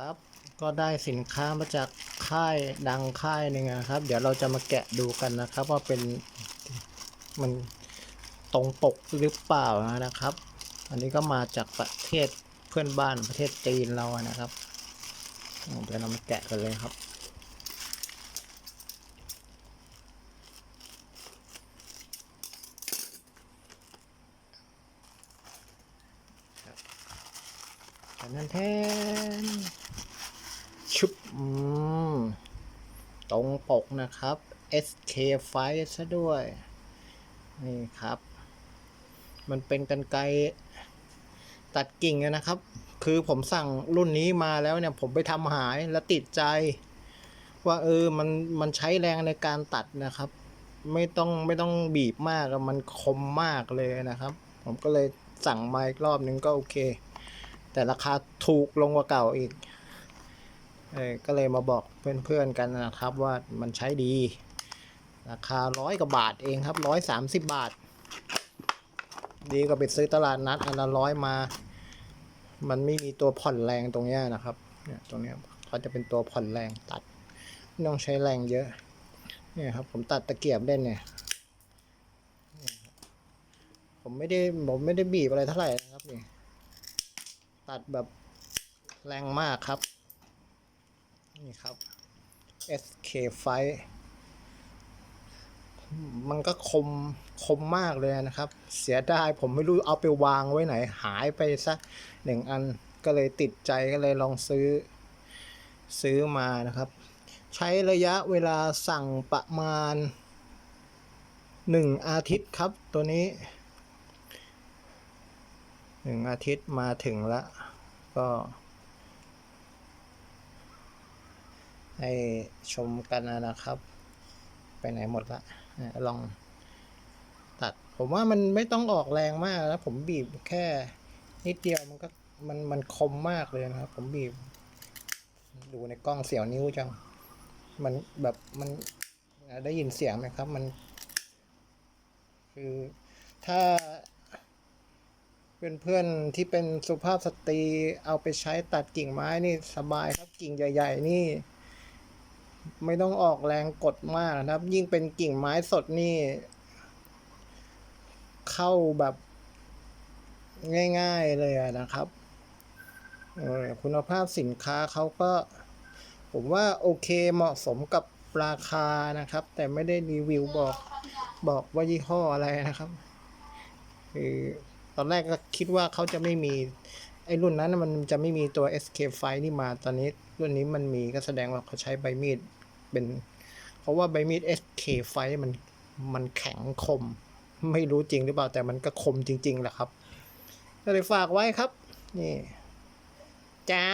ครับ ก็ได้สินค้ามาจากค่ายดังค่ายหนึ่งนะครับ เดี๋ยวเราจะมาแกะดูกันนะครับ ว่าเป็นมันตรงปกหรือเปล่านะครับ อันนี้ก็มาจากประเทศเพื่อนบ้านประเทศจีนเรานะครับเดี๋ยวเรามาแกะกันเลยครับนั่นแทนชุบอืมตรง ปกนะครับ SK ไฟซะด้วย นี่ครับ มันเป็นกันไกตัดกิ่งนะครับ คือผมสั่งรุ่นนี้มาแล้วเนี่ย ผมไปทำหายแล้วติดใจ ว่าเออมันมันใช้แรงในการตัดนะครับ ไม่ต้องไม่ต้องบีบมากมันคมมากเลยนะครับ ผมก็เลยสั่งมาอีกรอบนึงก็โอเค แต่ราคาถูกลงกว่าเก่าอีก เออก็เลยมาบอกเพื่อนๆกันนะครับว่ามันใช้ดี ราคาร้อยกว่าบาทเองครับร้อยสามสิบบาท ดีกว่าไปซื้อตลาดนัดอันละร้อยมา มันไม่มีตัวผ่อนแรงตรงเนี้ยนะครับเนี่ยตรงเนี้ยเขาจะเป็นตัวผ่อนแรงตัดไม่ต้องใช้แรงเยอะเนี่ยครับผมตัดตะเกียบเล่นเนี่ยผมไม่ได้ผมไม่ได้บีบอะไรเท่าไหร่นะครับนี่ตัดแบบแรงมากครับ นี่ครับ SK ไฟมันก็คมคมมากเลยนะครับ เสียดายผมไม่รู้เอาไปวางไว้ไหน หายไปสักหนึ่งอันก็เลยติดใจก็เลยลองซื้อ ซื้อมานะครับ ใช้ระยะเวลาสั่งประมาณหนึ่งอาทิตย์ครับตัวนี้หนึ่งอาทิตย์มาถึงแล้วก็ ให้ชมกันนะครับ ไปไหนหมดละลองตัด ผมว่ามันไม่ต้องออกแรงมากแล้วผมบีบแค่นิดเดียวมันก็มันมันคมมากเลยนะครับ ผมบีบ ดูในกล้องเสียวนิ้วจัง มันแบบมันได้ยินเสียงไหมครับ มัน คือถ้าเพื่อนๆที่เป็นสุภาพสตรีเอาไปใช้ตัดกิ่งไม้นี่สบายครับกิ่งใหญ่ ๆ นี่ ไม่ต้องออกแรงกดมากนะครับ ยิ่งเป็นกิ่งไม้สดนี่ เข้าแบบง่ายๆเลยนะครับ คุณภาพสินค้าเขาก็ ผมว่าโอเคเหมาะสมกับราคานะครับ แต่ไม่ได้รีวิวบอกบอกว่ายี่ห้ออะไรนะครับคือตอนแรกก็คิดว่าเขาจะไม่มี อ้รุ่นนั้นมันจะไม่มีตัว SK5 นี่มาตอนนี้รุ่นนี้มันมีก็แสดงว่าเขาใช้ใบมีดเป็น เพราะว่าใบมีด SK5 มันมันแข็งคม ไม่รู้จริงหรือเปล่าแต่มันก็คมจริงๆแหละครับ ก็เลยฝากไว้ครับ นี่ เจ้า